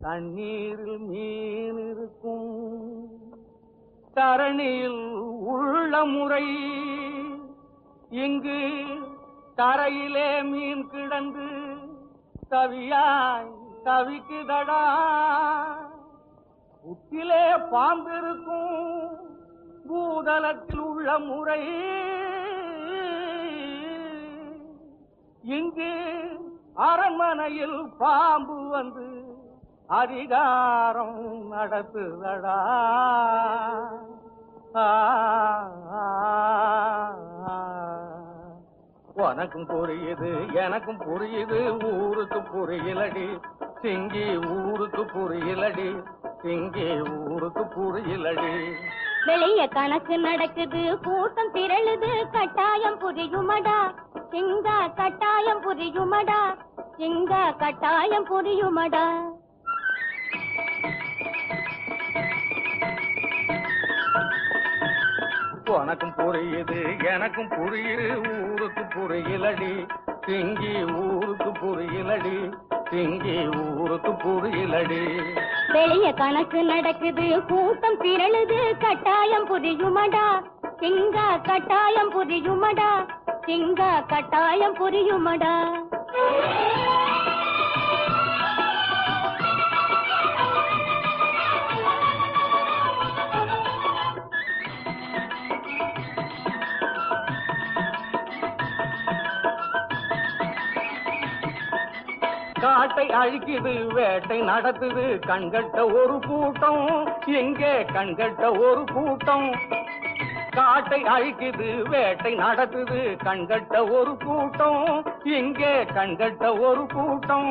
தண்ணீரில் மீன் இருக்கும். தரணியில் உள்ள முறை இங்கு தரையிலே மீன் கிடந்து தவியாய் தவிக்குதடா. புத்திலே பாம்பு இருக்கும். பூதலத்தில் உள்ள முறை இங்கு அரண்மனையில் பாம்பு வந்து அதிகாரம் நடத்துதடா. உனக்கும் புரியுது எனக்கும் புரியுது ஊருக்கு புரியலடி. சிங்கி ஊருக்கு புரியலடி சிங்கி ஊருக்கு புரியலடி. வெளிய கணக்கு நடக்குது கூட்டம் திரளுது கட்டாயம் புரியுமடா. சிங்கா கட்டாயம் புரியுமடா சிங்கா கட்டாயம் புரியுமடா. உனக்கும் புரியுது எனக்கும் புரியுது ஊருக்கு புரியலடி. சிங்கி ஊருக்கு புரியலடி சிங்கி ஊருக்கு புரியலடி. வெளிய கணக்கு நடக்குது கூட்டம் திரளுது கட்டாயம் புரியுமடா? சிங்கா கட்டாயம் புரியுமடா? சிங்கா கட்டாயம் புரியுமடா? காட்டை அழிக்குது வேட்டை நடத்துது கண்கட்ட ஒரு கூட்டம். எங்கே கண்கட்ட ஒரு கூட்டம்? காட்டை அழிக்குது வேட்டை நடத்துது கண்கட்ட ஒரு கூட்டம். எங்கே கண்கட்ட ஒரு கூட்டம்?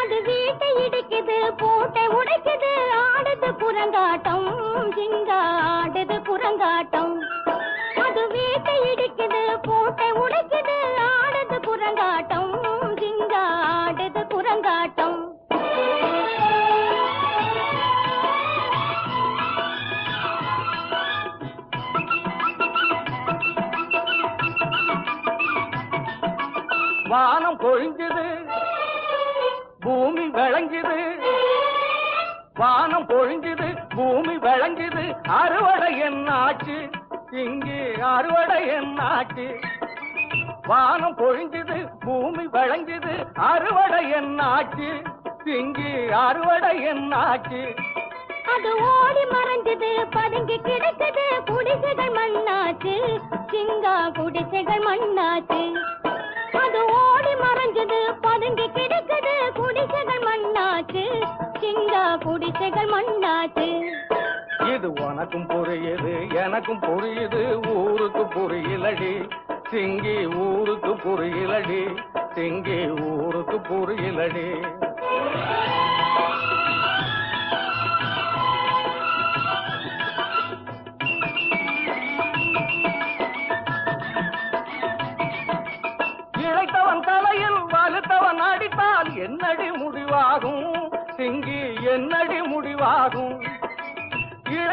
அது வீட்டை இடிக்குது பூட்டை உடைக்குது ஆடுது புறங்காட்டம். எங்க ஆடுது புறங்காட்டம். வானம் பொழிஞ்சுது பூமி விளங்குது. வானம் பொழிஞ்சுது பூமி விளங்குது. அறுவடை என்னாச்சு இங்கே அறுவடை என்னாச்சு வானம் பொழிஞ்சுது பூமி விளங்குது. அறுவடை என்னாச்சு இங்கே அறுவடை என்னாச்சு அது ஓடி மறைஞ்சது பதுங்கி கிடக்குது. குடிசைகள் மண்ணாச்சு சிங்கா குடிசைகள் மண்ணாச்சு. சிங்கா மண்ணாச்சு இது உனக்கும் புரியுது எனக்கும் புரியுது ஊருக்கு புரியலடி. சிங்கி ஊருக்கு புரியலடி சிங்கி ஊருக்கு புரியலடி.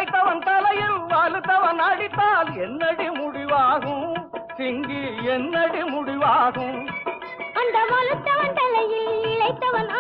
இழைத்தவன் தலையில் வலுத்தவன் அடித்தால் என்னடி முடிவாகும்? சிங்கி என்னடி முடிவாகும்? அந்த வலுத்தவன் தலையில் இழைத்தவன்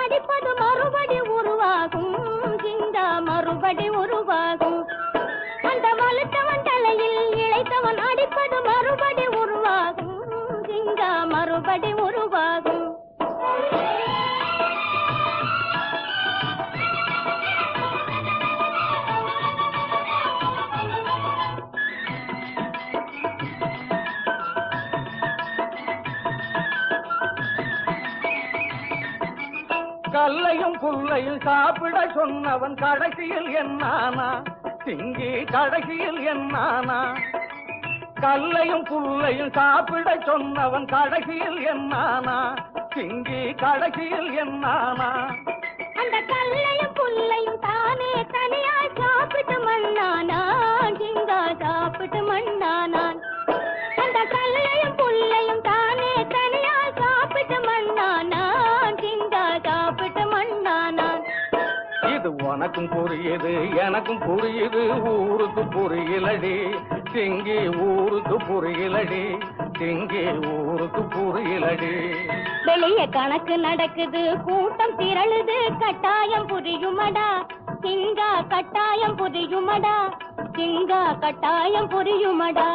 கல்லையும் புல்லையும் சாப்பிட சொன்னவன் கடைசியில் என்னானா சிங்கி கடைசியில் என்னானா கல்லையும் புல்லையும் சாப்பிட சொன்னவன் கடைசியில் என்னானா சிங்கி கடைசியில் என்னானா அந்த கல்லையும் புல்லையும் உனக்கும் புரியுது எனக்கும் புரியுது ஊருக்கு புரியலடி. திங்கி ஊருக்கு புரியலடி திங்கி ஊருக்கு புரியலடி. வெளிய கணக்கு நடக்குது கூட்டம் திரளுது கட்டாயம் புரியுமடா. சிங்கா கட்டாயம் புரியுமடா சிங்கா கட்டாயம் புரியுமடா.